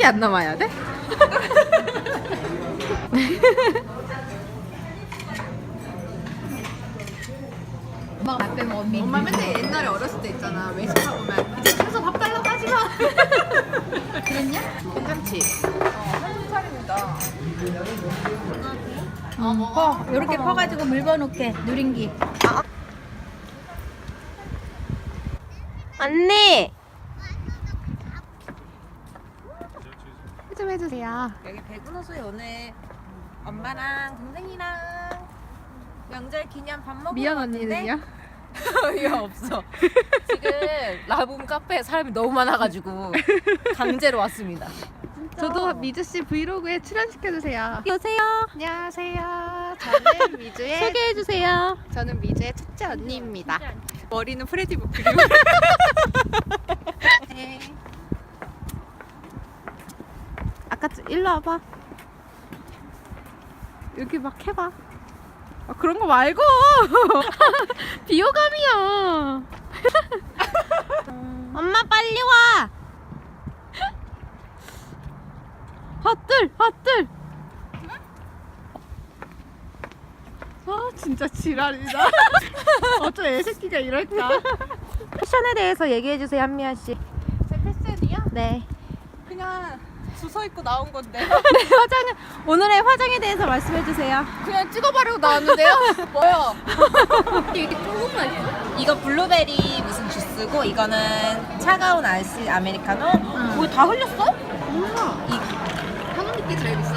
기억이 안 남아야 돼? 엄마가 밥 빼면 언니. 엄마 맨날 옛날에 어렸을 때 있잖아 외식하고 오면 이제 가서 밥 달라고 하지 마. 그랬냐? 괜찮지? 한살입니다 어, 퍼. 이렇게 퍼가지고 물건 놓게 누린기. 언니 좀 해주세요. 여기 백운호수에 오늘 엄마랑 동생이랑 명절 기념 밥 먹으러 미연 왔는데 언니는요? 이거 없어 지금 라붐 카페에 사람이 너무 많아가지고 강제로 왔습니다 저도 미주 씨 브이로그에 출연시켜주세요. 여보세요 안녕하세요. 저는 미주의 소개해 주세요 저는 미주의 첫째 언니입니다. 머리는 프레디 버큐리. 저- 일로 와봐. 여기 막 해봐. 아, 그런 거 말고 비호감이야. 엄마 빨리 와 핫들 핫들. 아 진짜 지랄이다. 어쩜 애새끼가 이럴까? 패션에 대해서 얘기해주세요 한미아 씨 제 패션이요? 네 그냥 주서 입고 나온 건데 화장 오늘의 화장에 대해서 말씀해 주세요 그냥 찍어바르고 나왔는데요? 뭐요? 이게 조금만 있어? 이거 블루베리 무슨 주스고 이거는 차가운 아이스 아메리카노 거의 다 흘렸어? 몰라 이 한원 있게 제일 비싸